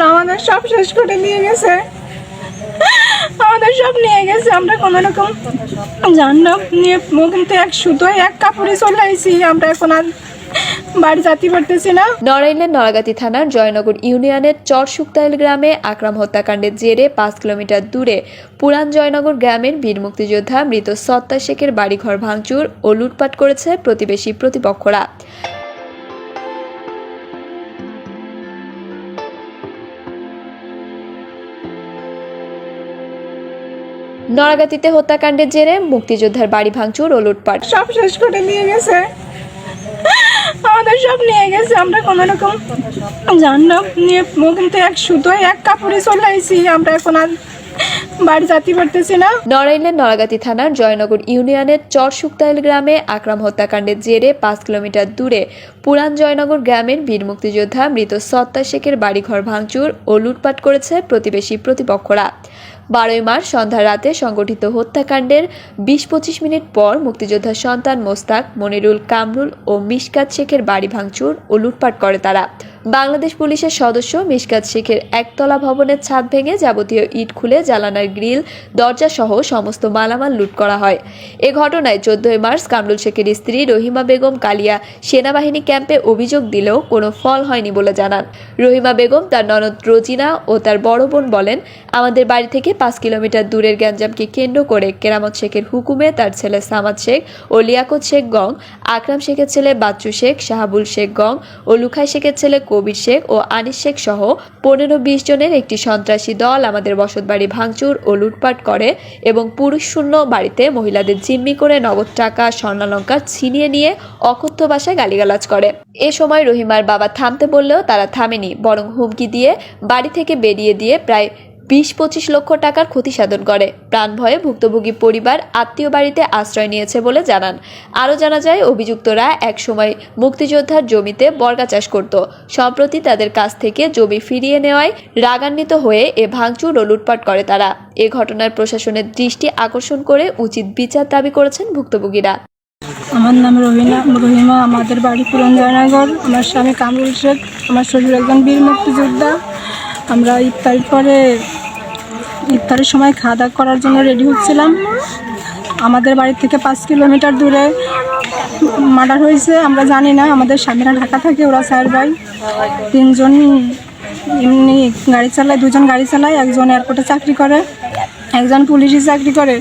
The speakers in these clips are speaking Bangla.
ওরা আমাদের সব শেষ করে নিয়ে গেছে। আমাদের সব নিয়ে গেছে, আমরা কোনো রকম জানলাম নিয়ে কিন্তু এক সুতো এক কাপড়ে চলে আইছি। আমরা এখন আর বাড়ি যেতে পারতেছি নড়াইলের নড়াগাতি থানার জয়নগর ইউনিয়নের চরশুক্তাইল গ্রামে আকরাম হত্যাকাণ্ডের জেরে পাঁচ কিলোমিটার দূরে পুরান জয়নগর গ্রামের বীর মুক্তিযোদ্ধা মৃত সত্তা শেখের বাড়িঘর ভাঙচুর ও লুটপাট করেছে প্রতিবেশী প্রতিপক্ষরা। নড়াগাতিতে হত্যাকাণ্ডের জেরে মুক্তিযোদ্ধার বাড়ি ভাঙচুর ও লুটপাট। সব শেষ করে নিয়ে গেছে। আমাদের সব নিয়ে গেছে। আমরা কোনো রকম জানলাম নিয়ে কিন্তু এক সুতো এক কাপড়ে চলে আমরা এখন আর বাড়ি যেতে পারতেছি না। নড়াইলের নড়াগাতি থানার জয়নগর ইউনিয়নের চরশুক্তাইল গ্রামে আকরাম হত্যাকাণ্ডের জেরে পাঁচ কিলোমিটার দূরে পুরান জয়নগর গ্রামের বীর মুক্তিযোদ্ধা মৃত সত্তা শেখের বাড়িঘর ভাঙচুর ও লুটপাট করেছে প্রতিবেশী প্রতিপক্ষরা। বারোই মার্চ সন্ধ্যা রাতে সংগঠিত হত্যাকাণ্ডের বিশ পঁচিশ মিনিট পর মুক্তিযোদ্ধার সন্তান মোস্তাক, মনিরুল কামরুল ও মিশকাত শেখের বাড়ি ভাঙচুর ও লুটপাট করে তারা। বাংলাদেশ পুলিশের সদস্য মিশকাত শেখের একতলা ভবনের ছাদ ভেঙে যাবতীয় ইট খুলে জ্বালানার গ্রিল দরজা সহ সমস্ত মালামাল লুট করা হয়। এ ঘটনায় চোদ্দই মার্চ কামরুল শেখের স্ত্রী রহিমা বেগম কালিয়া সেনাবাহিনী ক্যাম্পে অভিযোগ দিলেও কোনো ফল হয়নি বলে জানান। রহিমা বেগম, তার ননদ রোজিনা ও তার বড় বোন বলেন, আমাদের বাড়ি থেকে পাঁচ কিলোমিটার দূরের গ্যাঞ্জামকে কেন্দ্র করে কেরামত শেখের হুকুমে তার ছেলে সামাদ শেখ ও লিয়াকত শেখ গং, আকরাম শেখের ছেলে বাচ্চু শেখ, শাহাবুল শেখ গং ও লুখাই শেখের ছেলে কবির শেখ ও আনিস শেখ সহ পনেরো বিশ জনের একটি সন্ত্রাসী দল আমাদের বসতবাড়ি ভাঙচুর ও লুটপাট করে এবং পুরুষ শূন্য বাড়িতে মহিলাদের জিম্মি করে নগদ টাকা স্বর্ণালঙ্কার ছিনিয়ে নিয়ে অকথ্য ভাষায় গালিগালাজ করে। এ সময় রহিমার বাবা থামতে বললেও তারা থামেনি, বরং হুমকি দিয়ে বাড়ি থেকে বেরিয়ে দিয়ে প্রায় বিশ পঁচিশ লক্ষ টাকার ক্ষতি সাধন করে। প্রাণ ভয়ে ভুক্তভোগী পরিবার আত্মীয় বাড়িতে আশ্রয় নিয়েছে বলে জানান। আরও জানা যায়, অভিযুক্তরা একসময় মুক্তিযোদ্ধার জমিতে বর্গা চাষ করত। সম্প্রতি তাদের কাছ থেকে জমি ফিরিয়ে নেওয়ায় রাগান্বিত হয়ে এ ভাঙচুর ও লুটপাট করে তারা। এ ঘটনার প্রশাসনের দৃষ্টি আকর্ষণ করে উচিত বিচার দাবি করেছেন ভুক্তভোগীরা। আমার নাম রহিনা রহিমা আমাদের বাড়ি পুরন আমার স্বামী কামরুল শেখ। আমার শ্বশুর একজন বীর মুক্তিযোদ্ধা। আমরা ইফতারির পরে ইফতারের সময় খাওয়া দাওয়া করার জন্য রেডি হচ্ছিলাম। আমাদের বাড়ি থেকে পাঁচ কিলোমিটার দূরে মার্ডার হয়েছে, আমরা জানি না। আমাদের স্বামীরা ঢাকা থাকে, ওরা স্যার ভাই। তিনজন এমনি গাড়ি চালায়, দুজন গাড়ি চালায়, একজন এয়ারপোর্টে চাকরি করে, একজন পুলিশে চাকরি করে।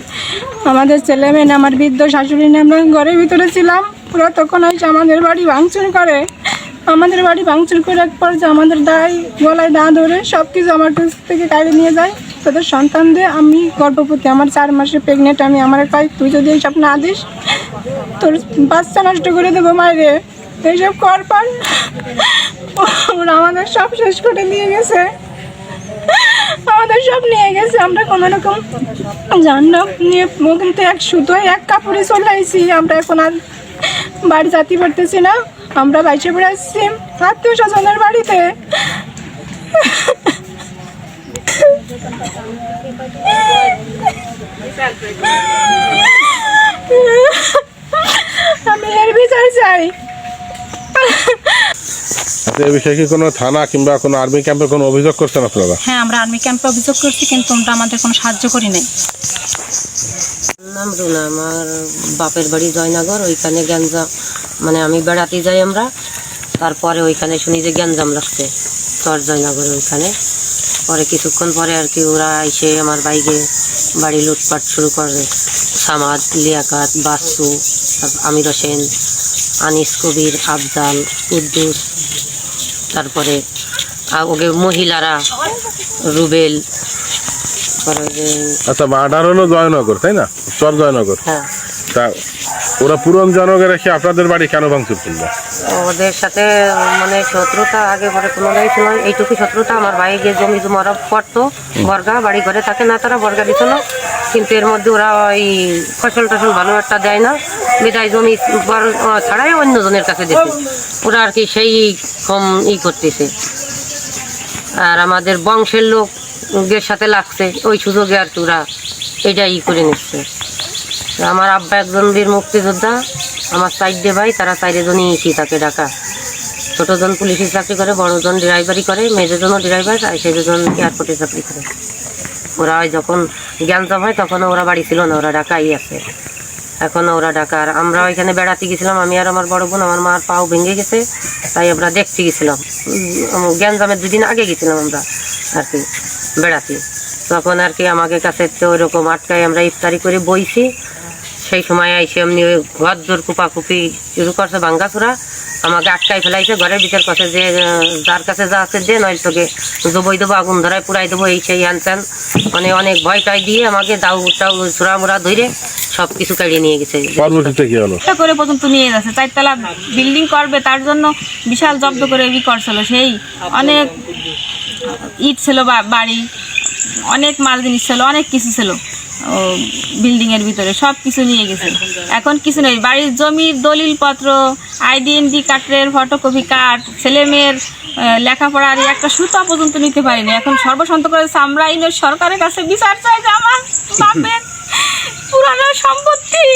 আমাদের ছেলে মেয়ে আমার বৃদ্ধ শাশুড়ি নিয়ে আমরা ঘরের ভিতরে ছিলাম। ওরা তখন এসে আমাদের বাড়ি ভাঙচুর করে। আমাদের বাড়ি ভাঙচুর করে এক পর যে আমাদের দায়, গলায় দা ধরে সব কিছু আমার থেকে কাড়ে নিয়ে যায়। তাদের সন্তান দিয়ে আমি গর্ভবতী, আমার চার মাসে প্রেগনেন্ট আমি আমার কয় তুই যদি এইসব না দিস, তোর বাচ্চা নষ্ট করে দেবো মায়েরে। এইসব কর পর। ওরা আমাদের সব শেষ করে নিয়ে গেছে। আমাদের সব নিয়ে গেছে। আমরা কোনো রকম জানলাম নিয়ে কিন্তু এক সুতো, এক কাপড়ে চলে আইছি। আমরা এখন আর বাড়ি যেতে পারতেছি না। আমরা বাইশে পড়ে আসছি আত্মীয় স্বজনের বাড়িতে। আমি এর বিচার চাই এই বিষয়ে কি কোনো থানা কিংবা কোনো আর্মি ক্যাম্পে কোনো অভিযোগ করছেন আপনারা? হ্যাঁ আমরা আর্মি ক্যাম্পে অভিযোগ করছি কিন্তু আমাদের কোনো সাহায্য করি নাই। নাম রুনা আমার বাপের বাড়ি জয়নগর ওইখানে গ্যাঞ্জাম মানে আমি বেড়াতে যাই আমরা তারপরে ওইখানে শুনি যে গ্যাঞ্জাম লাগছে চর জয়নগর ওইখানে। পরে কিছুক্ষণ পরে আর কি ওরা এসে আমার বাইকে বাড়ি লুটপাট শুরু করে সামাদ লিয়াকাত বাসু তারপর আমির হোসেন আনিস কবির আফজাল কুদ্দুস তারপরে ওকে মহিলারা রুবেল আচ্ছা হলো জয়নগর তাই না? চর জয়নগর হ্যাঁ। তা ওরা পুরন জনগর এসে আপনাদের বাড়ি কেন ভাঙচুর করল? ওদের সাথে মানে শত্রুতা আগে পরে কোনোটাই ছিল। এইটুকু শত্রুতা আমার ভাই গিয়ে জমি জমারা করতো, বর্গা, বাড়ি ঘরে থাকে না তারা বর্গা দিত না। কিন্তু এর মধ্যে ওরা ওই ফসল টসল ভালো একটা দেয় না। বিদায় জমি ছাড়াই অন্য জনের কাছে দিতে ওরা আর কি সেই কম ই করতেছে। আর আমাদের বংশের লোকের সাথে লাগছে। ওই সুযোগে আর কি ওরা এটা ই করে নিচ্ছে। আমার আব্বা একজন বীর মুক্তিযোদ্ধা, আমার সাইডে ভাই, তারা চাইরে জনই ইসি তাকে ডাকা ছোটজন পুলিশের চাকরি করে, বড়জন ড্রাইভারি করে মেজরজনও ড্রাইভার, আর সেজন এয়ারপোর্টে চাকরি করে। ওরা যখন জ্ঞানজাম হয় তখন ওরা বাড়ি ছিল না, ওরা ঢাকাই আছে। এখন ওরা ঢাকা। আর আমরা ওইখানে বেড়াতে গেছিলাম, আমি আর আমার বড় বোন, আমার মার পাও ভেঙে গেছে, তাই আমরা দেখতে গেছিলাম। জ্ঞানজামের দুদিন আগে গেছিলাম আমরা, আর কি, বেড়াতে। তখন আর কি আমাকে কাছে তো ওইরকম আটকায় আমরা ইফতারি করে বইছি। সেই সময় আইসে এমনি ওই ঘর জোর কুপাকুপি শুরু করছে ভাঙ্গাচুরা। আমাকে আটকাই ফেলাইছে ঘরের ভিতর কাছে যে যার কাছে যা আছে যে নয় তোকে জবই দেবো আগুন ধরায় পুরাই দেবো এই সেই আনছেন মানে অনেক ভয় টয় দিয়ে আমাকে দাউ টাউ চূড়া মুড়া ধরে সব কিছু কাড়িয়ে নিয়ে গেছে। পরবর্তীতে কি হলো? একটা করে পর্যন্ত নিয়ে যাচ্ছে। চারতলা বিল্ডিং করবে তার জন্য বিশাল জব্দ করে ই করছিল সেই। অনেক ইট ছিল বা- বাড়ি অনেক মাল জিনিস ছিল অনেক কিছু ছিল। বিল্ডিংয়ের ভিতরে সব কিছু নিয়ে গেছে। এখন কিছু নেই। বাড়ির জমির দলিলপত্র আইডেন্টি কার্ডের ফটোকপি কার্ড ছেলে মেয়ের লেখাপড়ার একটা সুতা পর্যন্ত নিতে পারিনি। এখন সর্বসন্ত করে এই সরকারের কাছে বিচার চাই যে আমার বাপের পুরানো সম্পত্তি।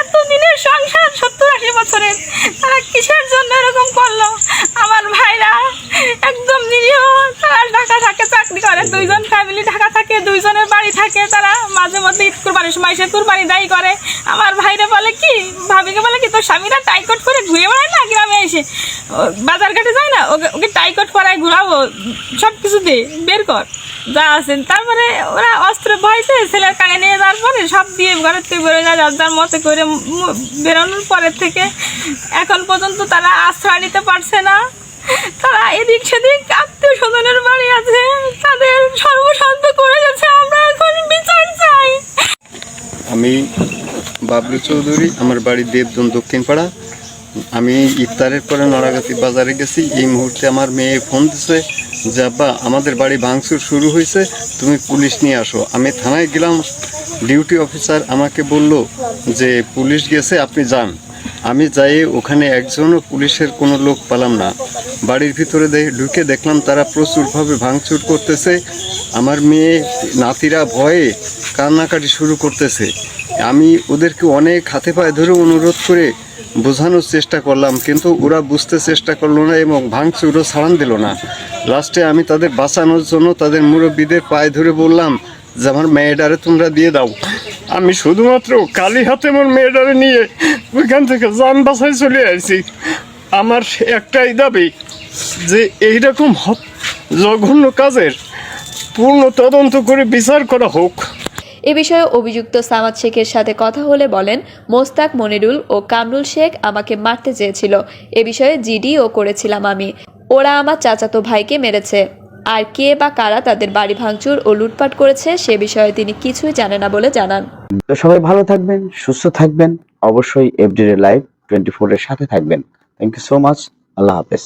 এত দিনের সংসার, সত্তর আশি বছরের, তারা কিসের জন্য এরকম কুরবানির সময় সে কুরবানি দায়ী করে। আমার ভাইরা বলে কি, ভাবিকে বলে কি, তোর স্বামীরা টাইকট করে ঘুরে বেড়ায় না গ্রামে এসে? বাজার ঘাটে যায় না? ওকে ওকে টাইকট করায় ঘুরাবো, সব কিছু দে, বের কর। যা আছেন তারপরে ওরা অস্ত্র ভয়তে ছেলের কানে নিয়ে যাওয়ার পরে সব দিয়ে ঘরের থেকে বেরোয় যায় যার যার মতে করে বেরোনোর পরের থেকে। এখন পর্যন্ত তারা আশ্রয় নিতে পারছে না। তারা এদিক সেদিক আত্মীয় স্বজনের বাড়ি আছে। তাদের সর্বশান্ত আমি বাবলু চৌধুরী, আমার বাড়ি দেবদন দক্ষিণ পাড়া আমি ইফতারের পরে নড়াগাতি বাজারে গেছি। এই মুহূর্তে আমার মেয়ে ফোন দিছে যে, আব্বা, আমাদের বাড়ি ভাঙচুর শুরু হয়েছে, তুমি পুলিশ নিয়ে আসো। আমি থানায় গেলাম। ডিউটি অফিসার আমাকে বলল যে, পুলিশ গেছে, আপনি যান। আমি যাই, ওখানে একজনও পুলিশের কোনো লোক পেলাম না। বাড়ির ভিতরে ঢুকে দেখলাম তারা প্রচুরভাবে ভাঙচুর করতেছে। আমার মেয়ে, নাতিরা ভয়ে কান্নাকাটি শুরু করতেছে। আমি ওদেরকে অনেক হাতে পায়ে ধরে অনুরোধ করে বোঝানোর চেষ্টা করলাম, কিন্তু ওরা বুঝতে চেষ্টা করল না এবং ভাঙচুরও ছাড়ান দিল না। লাস্টে আমি তাদের বাঁচানোর জন্য তাদের মুরব্বীদের পায়ে ধরে বললাম যে আমার মেয়েটারে তোমরা দিয়ে দাও। আমি শুধুমাত্র কালি হাতে আমার মেয়েটারে নিয়ে ওইখান থেকে যান বাসায় চলে আসছি আমার একটাই দাবি যে এইরকম জঘন্য কাজের পূর্ণ তদন্ত করে বিচার করা হোক। এ বিষয়ে অভিযুক্ত সামাদ শেখের সাথে কথা হলে বলেন, মোস্তাক মনিরুল ও কামরুল শেখ আমাকে মারতে চেয়েছিল। এ বিষয়ে জিডিও করেছিলাম আমি। ওরা আমার চাচাতো ভাইকে মেরেছে। আর কে বা কারা তাদের বাড়ি ভাঙচুর ও লুটপাট করেছে সে বিষয়ে তিনি কিছুই জানে না বলে জানান। সবাই ভালো থাকবেন, সুস্থ থাকবেন, অবশ্যই এফডি লাইভ টোয়েন্টি ফোর এর সাথে থাকবেন। থ্যাংক ইউ সো মাচ আল্লাহ হাফেজ।